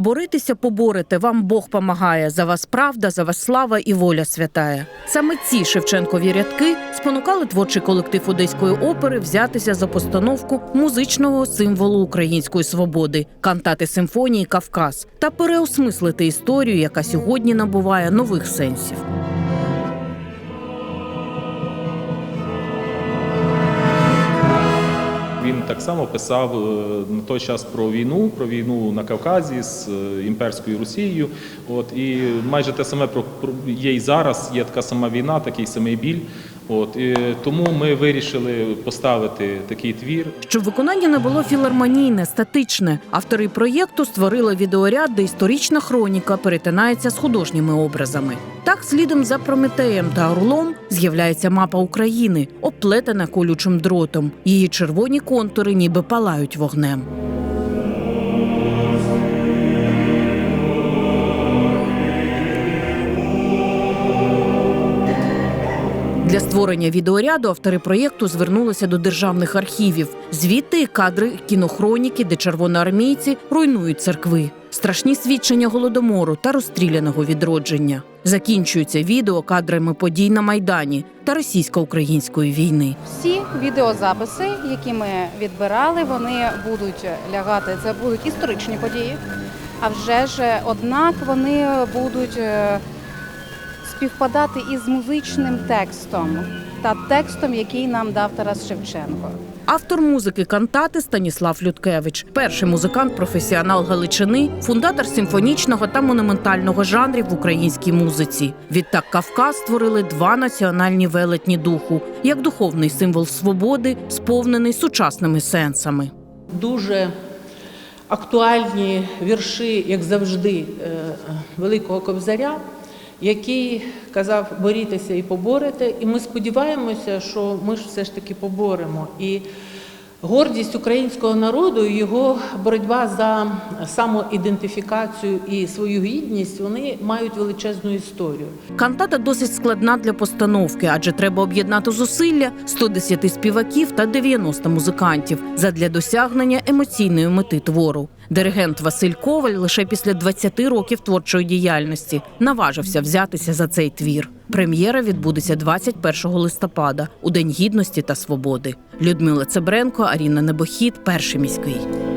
Боритися поборете, вам Бог помагає. За вас правда, за вас слава і воля святая. Саме ці Шевченкові рядки спонукали творчий колектив Одеської опери взятися за постановку музичного символу української свободи кантати симфонії Кавказ та переосмислити історію, яка сьогодні набуває нових сенсів. Так само писав е, на той час про війну, про війну на Кавказі з е, імперською Росією. От і майже те саме про є і зараз. Є така сама війна, такий самий біль. От і тому ми вирішили поставити такий твір. Щоб виконання не було філармонійне, статичне. Автори проєкту створили відеоряд, де історична хроніка перетинається з художніми образами. Так, слідом за Прометеєм та Орлом з'являється мапа України, оплетена колючим дротом. Її червоні контури ніби палають вогнем. Створення відеоряду автори проєкту звернулися до державних архівів. Звідти кадри кінохроніки, де червоноармійці руйнують церкви, страшні свідчення голодомору та розстріляного відродження. Закінчується відео кадрами подій на майдані та російсько-української війни. Всі відеозаписи, які ми відбирали, вони будуть лягати. Це будуть історичні події. А вже ж, однак, вони будуть е, співпадати із музичним текстом та текстом, який нам дав Тарас Шевченко. Автор музики кантати Станіслав Людкевич, перший музикант-професіонал Галичини, фундатор симфонічного та монументального жанрів в українській музиці. Відтак Кавказ створили два національні велетні духу як духовний символ свободи, сповнений сучасними сенсами. дуже актуальні вірші, як завжди, е, Великого Кобзаря, який казав борітеся і поборете. І ми сподіваємося, що ми ж все ж таки поборемо. І гордість українського народу, його боротьба за самоідентифікацію і свою гідність, вони мають величезну історію. Кантата досить складна для постановки, адже треба об'єднати зусилля 110 співаків та 90 музикантів задля досягнення емоційної мети твору. Диригент Василь Коваль лише після 20 років творчої діяльності наважився взятися за цей твір. Прем'єра відбудеться 21 листопада у День гідності та свободи. Людмила Цебренко, Аріна Небохід, перший міський.